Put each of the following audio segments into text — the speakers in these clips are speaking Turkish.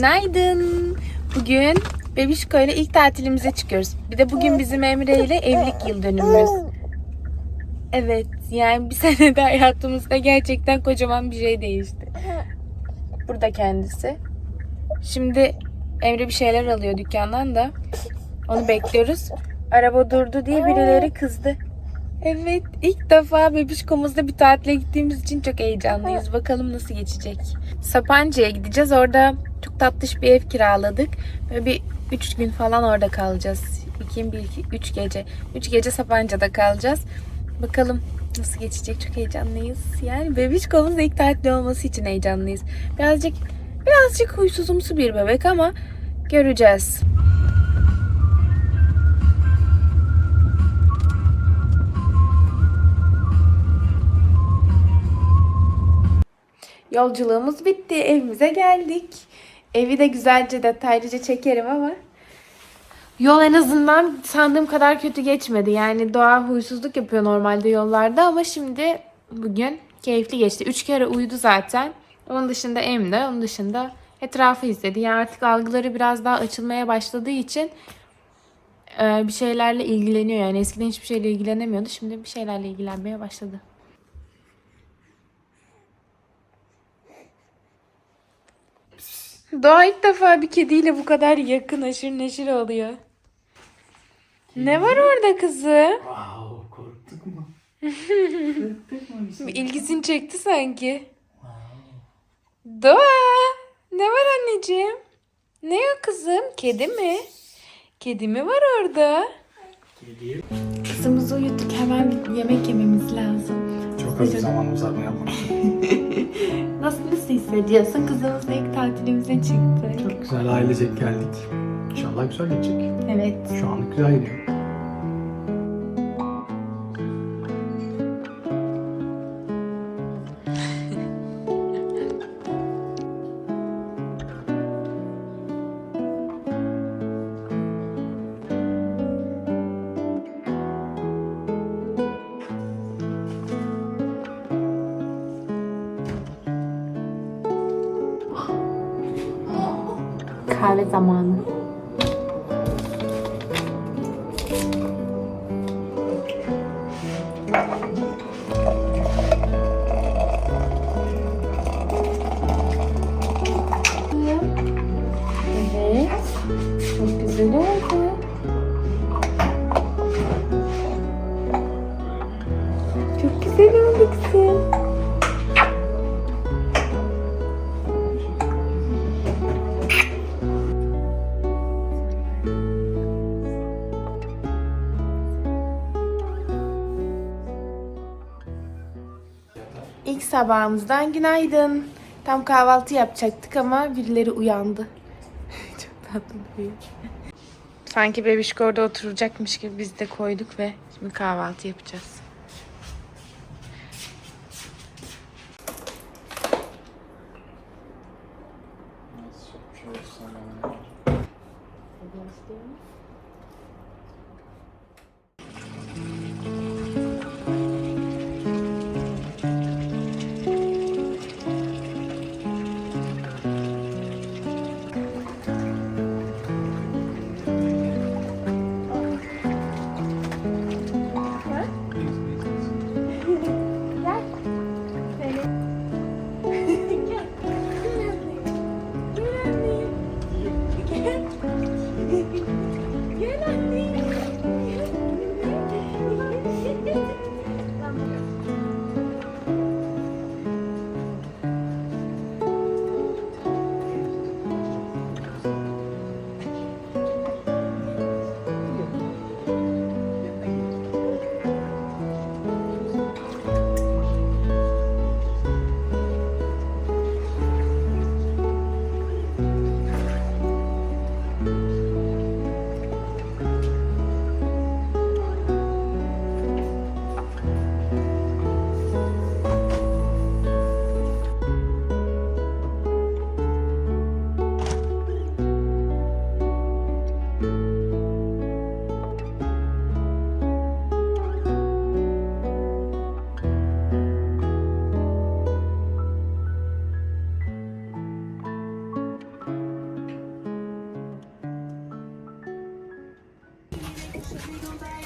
Günaydın. Bugün Bebişko ile ilk tatilimize çıkıyoruz. Bir de bugün bizim Emre ile evlilik yıl dönümümüz. Evet yani bir senede hayatımızda gerçekten kocaman bir şey değişti. Burada kendisi. Şimdi Emre bir şeyler alıyor dükkandan da. Onu bekliyoruz. Araba durdu diye birileri kızdı. Evet ilk defa bebişkomuzda bir tatile gittiğimiz için çok heyecanlıyız. Bakalım nasıl geçecek. Sapanca'ya gideceğiz. Orada çok tatlış bir ev kiraladık. Böyle bir 3 gün falan orada kalacağız. 2 bir iki, 3 gece. 3 gece Sapanca'da kalacağız. Bakalım nasıl geçecek çok heyecanlıyız. Yani bebişkomuzun ilk tatili olması için heyecanlıyız. Birazcık birazcık huysuzumsu bir bebek ama göreceğiz. Yolculuğumuz bitti. Evimize geldik. Evi de güzelce detaylıca çekerim ama yol en azından sandığım kadar kötü geçmedi. Yani doğa huysuzluk yapıyor normalde yollarda ama şimdi bugün keyifli geçti. Üç kere uyudu zaten. Onun dışında Emre, onun dışında etrafı izledi. Yani artık algıları biraz daha açılmaya başladığı için e, bir şeylerle ilgileniyor. Yani eskiden hiçbir şeyle ilgilenemiyordu. Şimdi bir şeylerle ilgilenmeye başladı. Doğa ilk defa bir kediyle bu kadar yakın aşırı neşir oluyor. Ne var orada kızım? Wow, korktuk mu? korktuk mu? Bir ilgisini çekti sanki. Doğa! Ne var anneciğim? Ne o kızım? Kedi mi? Kedi mi var orada? Kedi. Kızımızı uyuttuk hemen yemek yememiz lazım. Çok az bir zaman uzatmayalım. Nasıl nasıl hissediyorsun? Kızımızla ilk tatilimize çıktık. Çok güzel ailecek geldik. İnşallah güzel geçecek. Evet. Şu anlık güzel gidiyor. Kahve zamanı. Sabahımızdan günaydın. Tam kahvaltı yapacaktık ama birileri uyandı. Çok tatlı duruyor. Sanki bebişko orada oturacakmış gibi biz de koyduk ve şimdi kahvaltı yapacağız.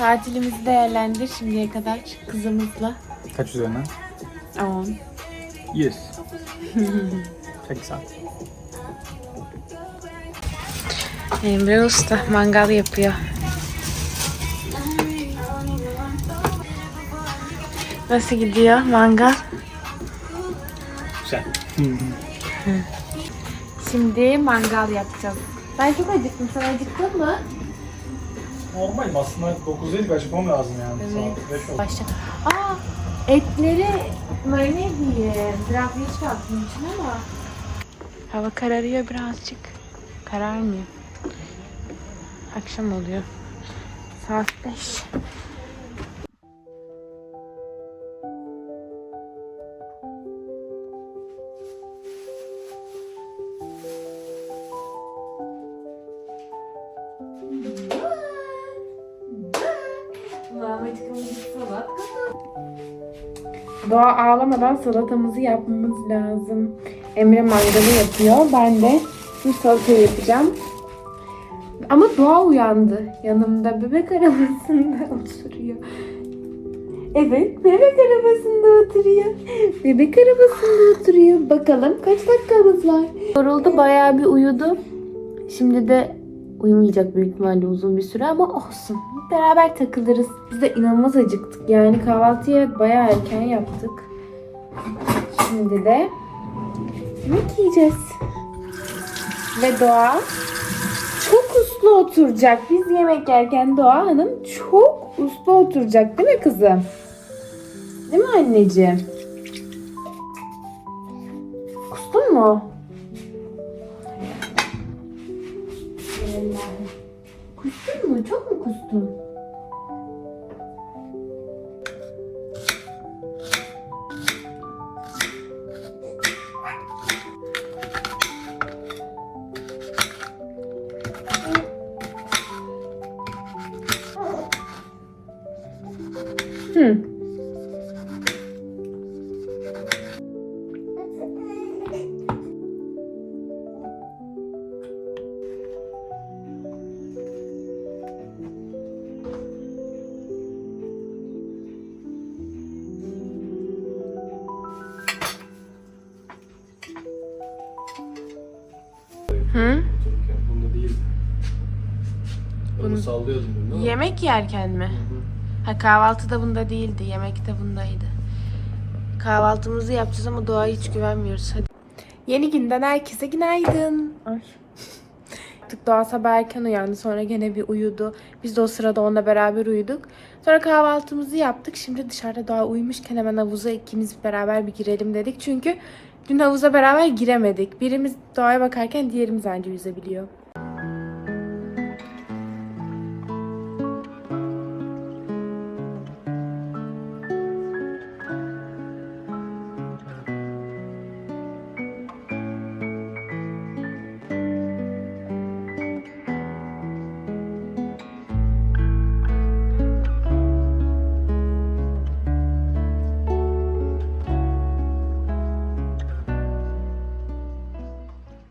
Tatilimizi değerlendir şimdiye kadar kızımızla. Kaç üzerinden? 10. 100. Çok güzel. Emre Usta mangal yapıyor. Nasıl gidiyor mangal? Güzel. Şimdi mangal yapacağız. Ben çok acıktım. Sen acıktın mı? Normal aslında 9'daydık açmam lazım yani. Saat 5 oldu. Başla. Aa, etleri marine edeyim. Biraz geç kalktım için ama. Hava kararıyor birazcık. Kararmıyor. Akşam oluyor. Saat 5. Doğa ağlamadan salatamızı yapmamız lazım. Emre mangalı yapıyor. Ben de şimdi salata yapacağım. Ama Doğa uyandı. Yanımda bebek arabasında oturuyor. Evet, bebek arabasında oturuyor. Bebek arabasında oturuyor. Bakalım kaç dakikamız var? Yoruldu, bayağı bir uyudu. Şimdi de uyumayacak büyük ihtimalle uzun bir süre ama olsun. Beraber takılırız. Biz de inanılmaz acıktık. Yani kahvaltıyı bayağı erken yaptık. Şimdi de yemek yiyeceğiz. Ve Doğa çok uslu oturacak. Biz yemek yerken Doğa Hanım çok uslu oturacak değil mi kızım? Değil mi anneciğim? Kustun mu? Çok mu kustun? Sallıyordum bunu ama. Yemek yerken mi? Ha kahvaltıda bunda değildi. Yemekte bundaydı. Kahvaltımızı yapacağız ama doğaya hiç güvenmiyoruz. Hadi. Yeni günden herkese günaydın. Ay. Artık Doğa sabah erken uyandı. Sonra gene bir uyudu. Biz de o sırada onunla beraber uyuduk. Sonra kahvaltımızı yaptık. Şimdi dışarıda Doğa uyumuşken hemen havuza ikimiz beraber bir girelim dedik. Çünkü dün havuza beraber giremedik. Birimiz Doğa'ya bakarken diğerimiz anca yüzebiliyor.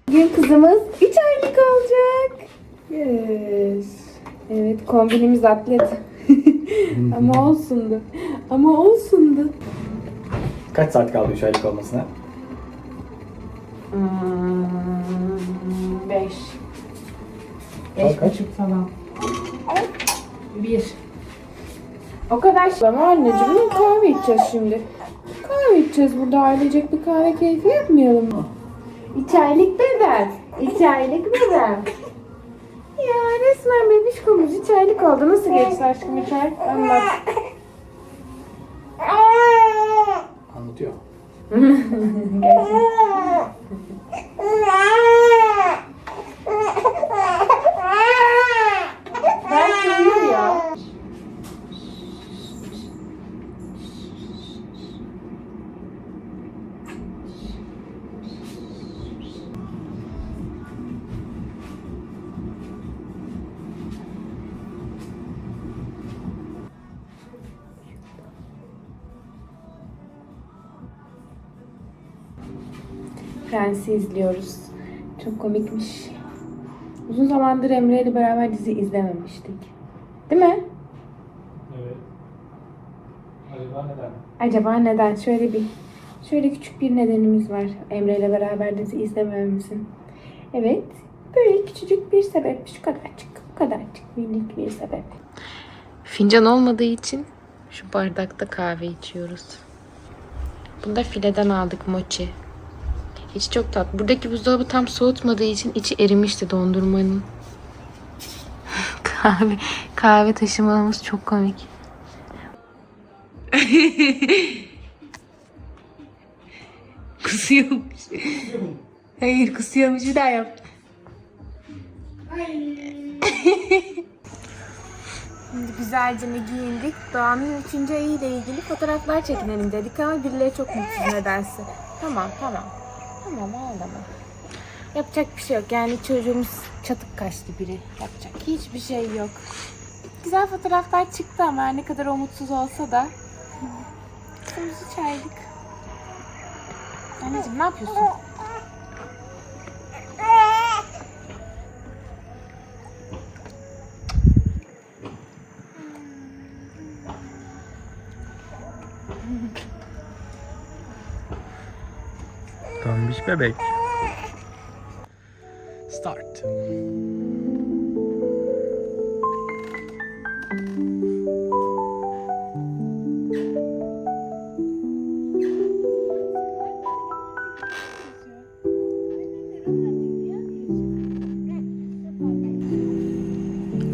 Bugün kızımız 3 aylık olacak. Yes. Evet kombinimiz atlet. Ama olsundu. Ama olsundu. Kaç saat kaldı 3 aylık olmasına? 5. Saat kaç? falan. 1. O kadar şey. Ama anneciğim kahve içeceğiz şimdi. Kahve içeceğiz burada ailecek bir kahve keyfi yapmayalım mı? İki aylık beden. İki aylık beden. Ya resmen bebişkomuz üç aylık oldu. Nasıl geçti aşkım üç ay? Anlat. Anlatıyor. Prens'i izliyoruz. Çok komikmiş. Uzun zamandır Emre ile beraber dizi izlememiştik. Değil mi? Evet. Acaba neden? Acaba neden? Şöyle bir şöyle küçük bir nedenimiz var Emre ile beraber dizi izlemememizin. Evet. Böyle küçücük bir sebep. Şu kadarcık. Bu kadarcık minik bir sebep. Fincan olmadığı için şu bardakta kahve içiyoruz. Bunu da fileden aldık mochi. İçi çok tatlı. Buradaki buzdolabı tam soğutmadığı için içi erimişti dondurmanın. kahve kahve taşımamız çok komik. Kusuyormuş. Hayır kusuyormuş bir daha yap. Şimdi güzelce giyindik. Doğan'ın 3. ayı ile ilgili fotoğraflar çekinelim dedik ama birileri çok mutsuz nedense. Tamam tamam. Tamam ağlama. Yapacak bir şey yok. Yani çocuğumuz çatık kaçtı biri. Yapacak hiçbir şey yok. Güzel fotoğraflar çıktı ama ne kadar o mutsuz olsa da Kırmızı çaydık. Anneciğim ne yapıyorsun? Bebek. Start.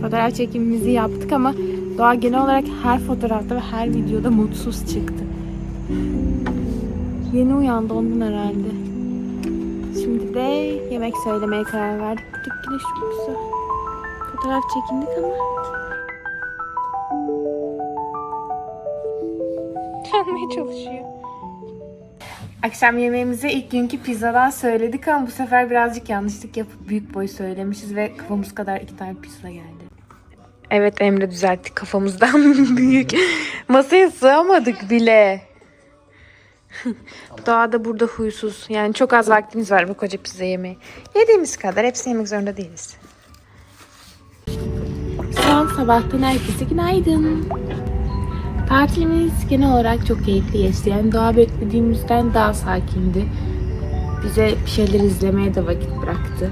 Fotoğraf çekimimizi yaptık ama Doğa genel olarak her fotoğrafta ve her videoda mutsuz çıktı. Yeni uyandı ondan herhalde. De yemek söylemeye karar verdik. Buradaki güneş çok güzel. Fotoğraf çekindik ama. Çalmaya çalışıyor. Akşam yemeğimize ilk günkü pizzadan söyledik ama bu sefer birazcık yanlışlık yapıp büyük boy söylemişiz ve kafamız kadar iki tane pizza geldi. Evet Emre düzeltti kafamızdan büyük. Masaya sığamadık bile. Doğa da burada huysuz. Yani çok az vaktimiz var bu koca pizza yemeği. Yediğimiz kadar hepsini yemek zorunda değiliz. Son sabahtan herkese günaydın. Tatilimiz genel olarak çok keyifli geçti. Yani doğa beklediğimizden daha sakindi. Bize bir şeyler izlemeye de vakit bıraktı.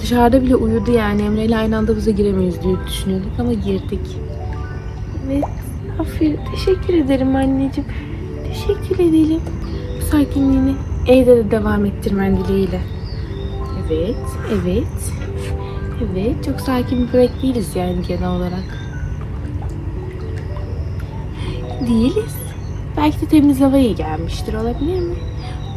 Dışarıda bile uyudu yani. Emre ile aynı anda bize giremeyiz diye düşünüyorduk ama girdik. Evet. Aferin. Teşekkür ederim anneciğim. Teşekkür ederim. Bu sakinliğini evde de devam ettirmen dileğiyle. Evet. Evet. Evet. Çok sakin bir bebek değiliz yani genel olarak. Değiliz. Belki de temiz hava iyi gelmiştir. Olabilir mi?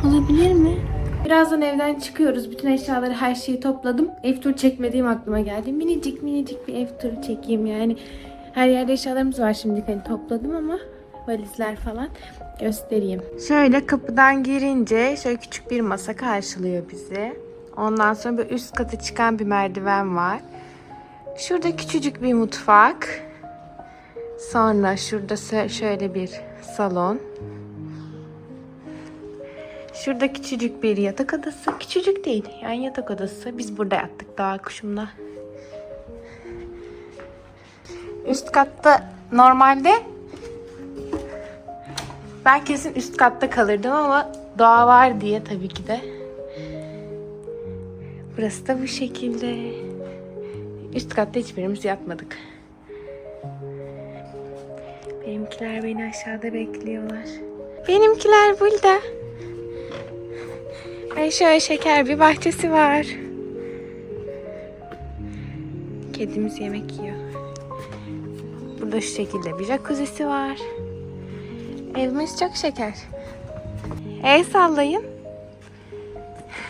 Olabilir mi? Birazdan evden çıkıyoruz. Bütün eşyaları, her şeyi topladım. Ev turu çekmediğim aklıma geldi. Minicik minicik bir ev turu çekeyim yani. Her yerde eşyalarımız var şimdi hani topladım ama valizler falan göstereyim. Şöyle kapıdan girince şöyle küçük bir masa karşılıyor bizi. Ondan sonra böyle üst kata çıkan bir merdiven var. Şurada küçücük bir mutfak. Sonra şurada şöyle bir salon. Şurada küçücük bir yatak odası. Küçücük değil. Yani yatak odası. Biz burada yattık daha kuşumla. Üst katta normalde ben kesin üst katta kalırdım ama doğa var diye tabii ki de. Burası da bu şekilde. Üst katta hiçbirimiz yatmadık. Benimkiler beni aşağıda bekliyorlar. Benimkiler burada. Ay şöyle şeker bir bahçesi var. Kedimiz yemek yiyor. Burada şu şekilde bir jacuzzi'si var. Evimiz çok şeker. El sallayın.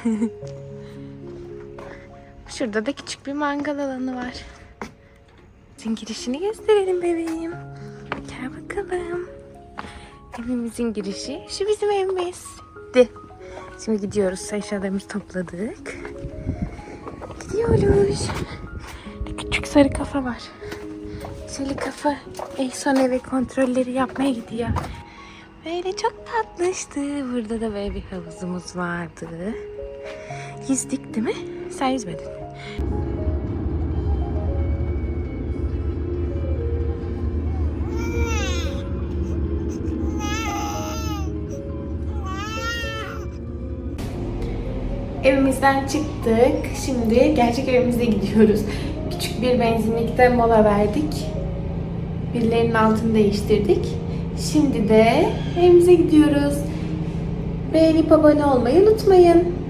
Şurada da küçük bir mangal alanı var. Evimizin girişini gösterelim bebeğim. Gel bakalım. Evimizin girişi. Şu bizim evimiz. De. Şimdi gidiyoruz. Eşyalarımızı topladık. Gidiyoruz. Küçük sarı kafa var. Sarı kafa en son eve kontrolleri yapmaya gidiyor. Böyle çok tatlıştı. Burada da böyle bir havuzumuz vardı. Yüzdük değil mi? Sen yüzmedin. Evimizden çıktık. Şimdi gerçek evimize gidiyoruz. Küçük bir benzinlikte mola verdik. Birilerinin altını değiştirdik. Şimdi de evimize gidiyoruz. Beğenip abone olmayı unutmayın.